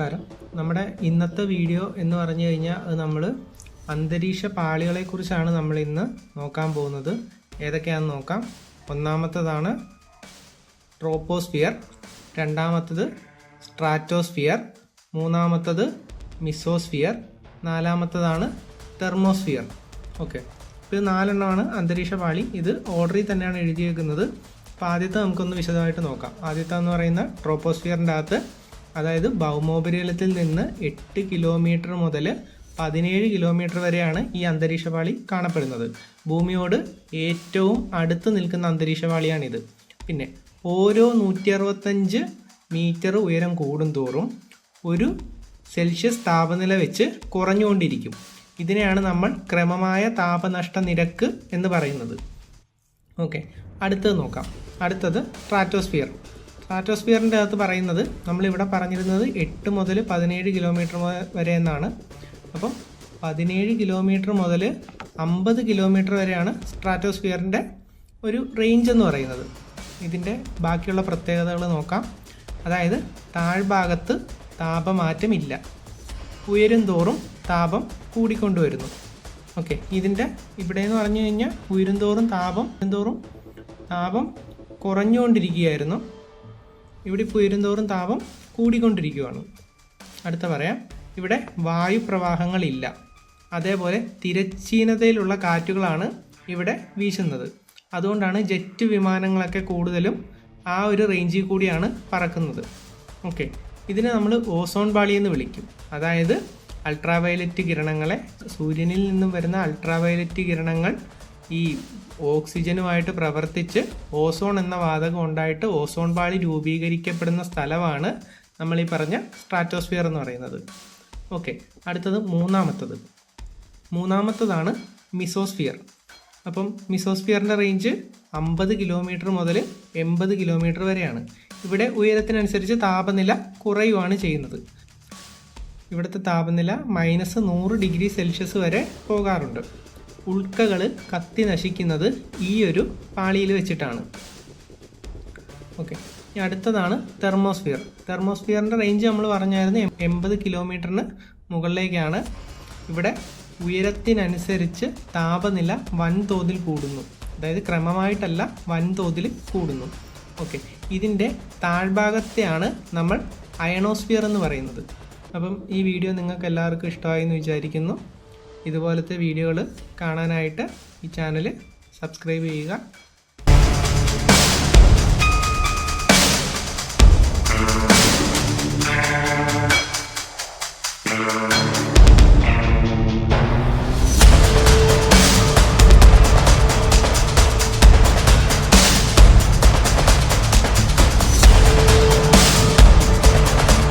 നമസ്കാരം. നമ്മുടെ ഇന്നത്തെ വീഡിയോ എന്ന് പറഞ്ഞു കഴിഞ്ഞാൽ അത് നമ്മൾ അന്തരീക്ഷ പാളികളെക്കുറിച്ചാണ് നമ്മൾ ഇന്ന് നോക്കാൻ പോകുന്നത്. ഏതൊക്കെയാണെന്ന് നോക്കാം. ഒന്നാമത്തതാണ് ട്രോപ്പോസ്ഫിയർ രണ്ടാമത്തത് സ്ട്രാറ്റോസ്ഫിയർ മൂന്നാമത്തത് മിസോസ്ഫിയർ നാലാമത്തതാണ് തെർമോസ്ഫിയർ. ഓക്കെ. ഇത് നാലെണ്ണമാണ് അന്തരീക്ഷ പാളി. ഇത് ഓർഡറിൽ തന്നെയാണ് എഴുതിയേക്കുന്നത്. അപ്പോൾ ആദ്യത്തെ നമുക്കൊന്ന് വിശദമായിട്ട് നോക്കാം. ആദ്യത്തെ എന്ന് പറയുന്ന ട്രോപ്പോസ്ഫിയറിന്റെ അകത്ത് അതായത് ഭൗമോപരിതലത്തിൽ നിന്ന് എട്ട് കിലോമീറ്റർ മുതൽ പതിനേഴ് കിലോമീറ്റർ വരെയാണ് ഈ അന്തരീക്ഷ പാളി കാണപ്പെടുന്നത്. ഭൂമിയോട് ഏറ്റവും അടുത്ത് നിൽക്കുന്ന അന്തരീക്ഷ പാളിയാണിത് പിന്നെ ഓരോ നൂറ്റി അറുപത്തഞ്ച് മീറ്റർ ഉയരം കൂടുന്തോറും ഒരു സെൽഷ്യസ് താപനില വെച്ച് കുറഞ്ഞുകൊണ്ടിരിക്കും. ഇതിനെയാണ് നമ്മൾ ക്രമമായ താപനഷ്ട നിരക്ക് എന്ന് പറയുന്നത്. ഓക്കെ അടുത്തത് നോക്കാം. അടുത്തത് സ്ട്രാറ്റോസ്ഫിയർ. സ്ട്രാറ്റോസ്ഫിയറിന്റെ അകത്ത് പറയുന്നത് നമ്മളിവിടെ പറഞ്ഞിരുന്നത് എട്ട് മുതൽ പതിനേഴ് കിലോമീറ്റർ വരെ എന്നാണ്. അപ്പം പതിനേഴ് കിലോമീറ്റർ മുതൽ അമ്പത് കിലോമീറ്റർ വരെയാണ് സ്ട്രാറ്റോസ്ഫിയറിന്റെ ഒരു റേഞ്ച് എന്ന് പറയുന്നത്. ഇതിന്റെ ബാക്കിയുള്ള പ്രത്യേകതകൾ നോക്കാം. അതായത് താഴ്ഭാഗത്ത് താപമാറ്റമില്ല. ഉയരും തോറും താപം കൂടിക്കൊണ്ടുവരുന്നു. ഓക്കെ ഇതിന്റെ ഇവിടെ എന്ന് പറഞ്ഞു കഴിഞ്ഞാൽ ഉയരും തോറും താപം തോറും താപം കുറഞ്ഞുകൊണ്ടിരിക്കുകയായിരുന്നു. ഇവിടെ ഇപ്പോൾ ഉയരും തോറും താപം കൂടിക്കൊണ്ടിരിക്കുകയാണ് അടുത്ത പറയാം. ഇവിടെ വായുപ്രവാഹങ്ങളില്ല. അതേപോലെ തിരച്ചീനതയിലുള്ള കാറ്റുകളാണ് ഇവിടെ വീശുന്നത്. അതുകൊണ്ടാണ് ജെറ്റ് വിമാനങ്ങളൊക്കെ കൂടുതലും ആ ഒരു റേഞ്ചിൽ കൂടിയാണ് പറക്കുന്നത്. ഓക്കെ. ഇതിനെ നമ്മൾ ഓസോൺ പാളി എന്ന് വിളിക്കും. അതായത് അൾട്രാവയലറ്റ് കിരണങ്ങളെ സൂര്യനിൽ നിന്നും വരുന്ന അൾട്രാവയലറ്റ് കിരണങ്ങൾ ഈ ഓക്സിജനുമായിട്ട് പ്രവർത്തിച്ച് ഓസോൺ എന്ന വാതകം ഉണ്ടായിട്ട് ഓസോൺ പാളി രൂപീകരിക്കപ്പെടുന്ന സ്ഥലമാണ് നമ്മൾ ഈ പറഞ്ഞ സ്ട്രാറ്റോസ്ഫിയർ എന്ന് പറയുന്നത്. ഓക്കെ അടുത്തത് മൂന്നാമത്തത്. മൂന്നാമത്തതാണ് മിസോസ്ഫിയർ അപ്പം മിസോസ്ഫിയറിന്റെ റേഞ്ച് അമ്പത് കിലോമീറ്റർ മുതൽ എൺപത് കിലോമീറ്റർ വരെയാണ്. ഇവിടെ ഉയരത്തിനനുസരിച്ച് താപനില കുറയുവാണ് ചെയ്യുന്നത്. ഇവിടുത്തെ താപനില മൈനസ് നൂറ് ഡിഗ്രി സെൽഷ്യസ് വരെ പോകാറുണ്ട്. ഉൾക്കകൾ കത്തി നശിക്കുന്നത് ഈ ഒരു പാളിയിൽ വെച്ചിട്ടാണ്. ഓക്കെ. ഇനി അടുത്തതാണ് തെർമോസ്ഫിയർ. തെർമോസ്ഫിയറിന്റെ റേഞ്ച് നമ്മൾ പറഞ്ഞായിരുന്നു എൺപത് കിലോമീറ്ററിന് മുകളിലേക്കാണ്. ഇവിടെ ഉയരത്തിനനുസരിച്ച് താപനില വൻതോതിൽ കൂടുന്നു. അതായത് ക്രമമായിട്ടല്ല വൻതോതിൽ കൂടുന്നു. ഓക്കെ. ഇതിന്റെ താഴ്ഭാഗത്തെയാണ് നമ്മൾ അയണോസ്ഫിയർ എന്ന് പറയുന്നത്. അപ്പം ഈ വീഡിയോ നിങ്ങൾക്ക് എല്ലാവർക്കും ഇഷ്ടമായി എന്ന് വിചാരിക്കുന്നു. ഇതുപോലത്തെ വീഡിയോകൾ കാണാനായിട്ട് ഈ ചാനൽ സബ്സ്ക്രൈബ് ചെയ്യുക. Thank